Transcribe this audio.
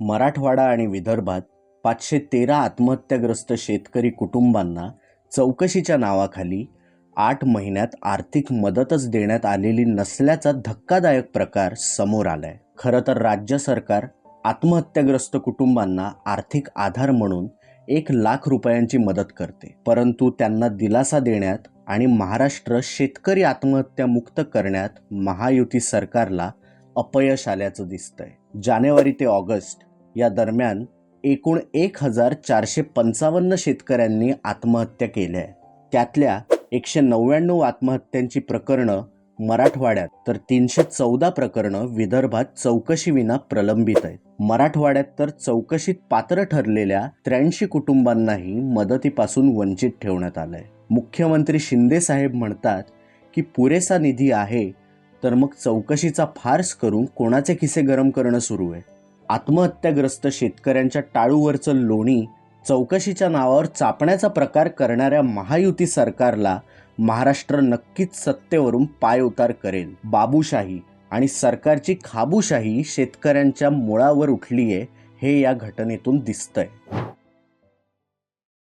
मराठवाडा आणि विदर्भात पाचशे तेरा आत्महत्याग्रस्त शेतकरी कुटुंबांना चौकशीच्या नावाखाली आठ महिन्यात आर्थिक मदतच देण्यात आलेली नसल्याचा धक्कादायक प्रकार समोर आलाय. खरं तर राज्य सरकार आत्महत्याग्रस्त कुटुंबांना आर्थिक आधार म्हणून एक लाख रुपयांची मदत करते. परंतु त्यांना दिलासा देण्यात आणि महाराष्ट्र शेतकरी आत्महत्या मुक्त करण्यात महायुती सरकारला अपयश आल्याचं दिसतंय. जानेवारी ते ऑगस्ट या दरम्यान एकूण एक हजार चारशे पंचावन्न शेतकऱ्यांनी आत्महत्या केल्या आहे त्यातल्या एकशे नव्याण्णव आत्महत्यांची प्रकरणं मराठवाड्यात तर तीनशे चौदा प्रकरणं विदर्भात चौकशीविना प्रलंबित आहेत. मराठवाड्यात तर चौकशीत पात्र ठरलेल्या त्र्याऐंशी कुटुंबांनाही मदतीपासून वंचित ठेवण्यात आलंय. मुख्यमंत्री शिंदे साहेब म्हणतात की पुरेसा निधी आहे तर मग चौकशीचा फार्स करून कोणाचे खिसे गरम करणं सुरू आहे? आत्महत्याग्रस्त शेतकऱ्यांच्या टाळूवरचं लोणी चौकशीच्या नावावर चापण्याचा प्रकार करणाऱ्या महायुती सरकारला महाराष्ट्र नक्कीच सत्तेवरून पाय उतार करेल. बाबूशाही आणि सरकारची खाबूशाही शेतकऱ्यांच्या मुळावर उठलीये हे या घटनेतून दिसतंय.